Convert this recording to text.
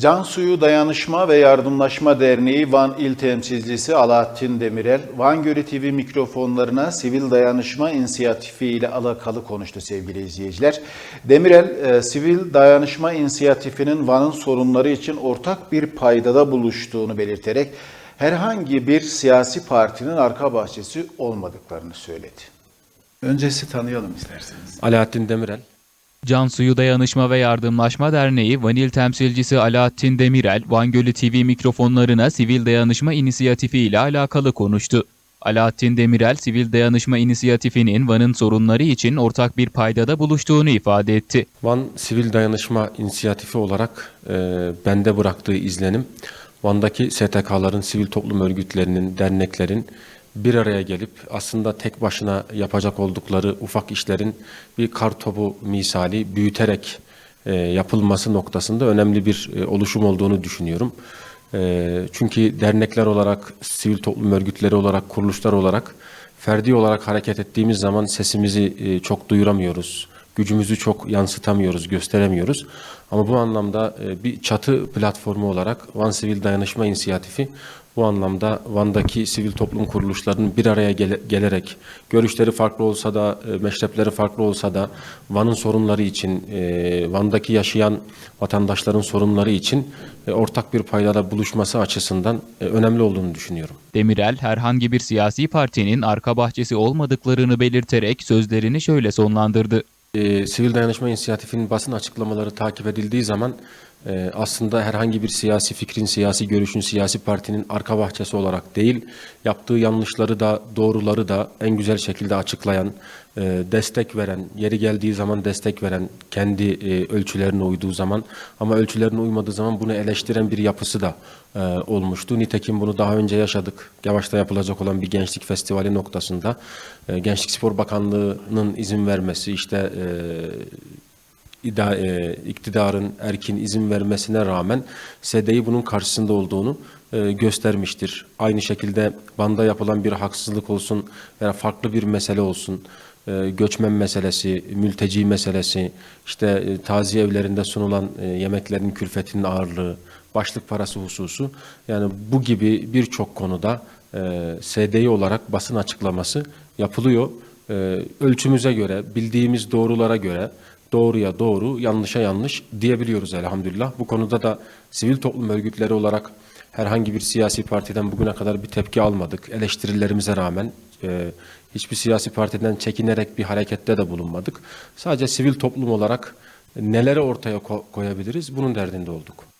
Can Suyu Dayanışma ve Yardımlaşma Derneği Van İl Temsilcisi Alaaddin Demirel, Van Gölü TV mikrofonlarına sivil dayanışma inisiyatifi ile alakalı konuştu sevgili izleyiciler. Demirel, e, sivil dayanışma inisiyatifinin Van'ın sorunları için ortak bir paydada buluştuğunu belirterek herhangi bir siyasi partinin arka bahçesi olmadıklarını söyledi. Öncesi tanıyalım isterseniz. Alaaddin Demirel. Can Suyu Dayanışma ve Yardımlaşma Derneği Vanil temsilcisi Alaaddin Demirel, Van Gölü TV mikrofonlarına sivil dayanışma inisiyatifi ile alakalı konuştu. Alaaddin Demirel, sivil dayanışma inisiyatifinin Van'ın sorunları için ortak bir paydada buluştuğunu ifade etti. Van Sivil Dayanışma İnisiyatifi olarak e, bende bıraktığı izlenim, Van'daki STK'ların, sivil toplum örgütlerinin, derneklerin bir araya gelip aslında tek başına yapacak oldukları ufak işlerin bir kartopu misali büyüterek e, yapılması noktasında önemli bir e, oluşum olduğunu düşünüyorum. E, çünkü dernekler olarak, sivil toplum örgütleri olarak, kuruluşlar olarak ferdi olarak hareket ettiğimiz zaman sesimizi e, çok duyuramıyoruz. Gücümüzü çok yansıtamıyoruz, gösteremiyoruz. Ama bu anlamda e, bir çatı platformu olarak Van Sivil Dayanışma İnisiyatifi bu anlamda Van'daki sivil toplum kuruluşlarının bir araya gele- gelerek görüşleri farklı olsa da, e, meşrepleri farklı olsa da Van'ın sorunları için, e, Van'daki yaşayan vatandaşların sorunları için ortak bir paydada buluşması açısından önemli olduğunu düşünüyorum. Demirel, herhangi bir siyasi partinin arka bahçesi olmadıklarını belirterek sözlerini şöyle sonlandırdı. E, Sivil Dayanışma İnisiyatifi'nin basın açıklamaları takip edildiği zaman e, aslında herhangi bir siyasi fikrin, siyasi görüşün, siyasi partinin arka bahçesi olarak değil, yaptığı yanlışları da doğruları da en güzel şekilde açıklayan, e, destek veren, yeri geldiği zaman destek veren, kendi e, ölçülerine uyduğu zaman ama ölçülerine uymadığı zaman bunu eleştiren bir yapısı da e, olmuştu. Nitekim bunu daha önce yaşadık. Yavaşta yapılacak olan bir gençlik festivali noktasında e, Gençlik Spor Bakanlığı'nın izin vermesi, işte e, ida, e, iktidarın erkin izin vermesine rağmen SD'yi bunun karşısında olduğunu e, göstermiştir. Aynı şekilde Van'da yapılan bir haksızlık olsun veya farklı bir mesele olsun, e, göçmen meselesi, mülteci meselesi, işte taziye evlerinde sunulan yemeklerin külfetinin ağırlığı, başlık parası hususu yani bu gibi birçok konuda SD'yi olarak basın açıklaması yapılıyor. Ölçümüze göre, bildiğimiz doğrulara göre doğruya doğru, yanlışa yanlış diyebiliyoruz elhamdülillah. Bu konuda da sivil toplum örgütleri olarak herhangi bir siyasi partiden bugüne kadar bir tepki almadık. Eleştirilerimize rağmen e, hiçbir siyasi partiden çekinerek bir harekette de bulunmadık. Sadece sivil toplum olarak neleri ortaya ko- koyabiliriz bunun derdinde olduk.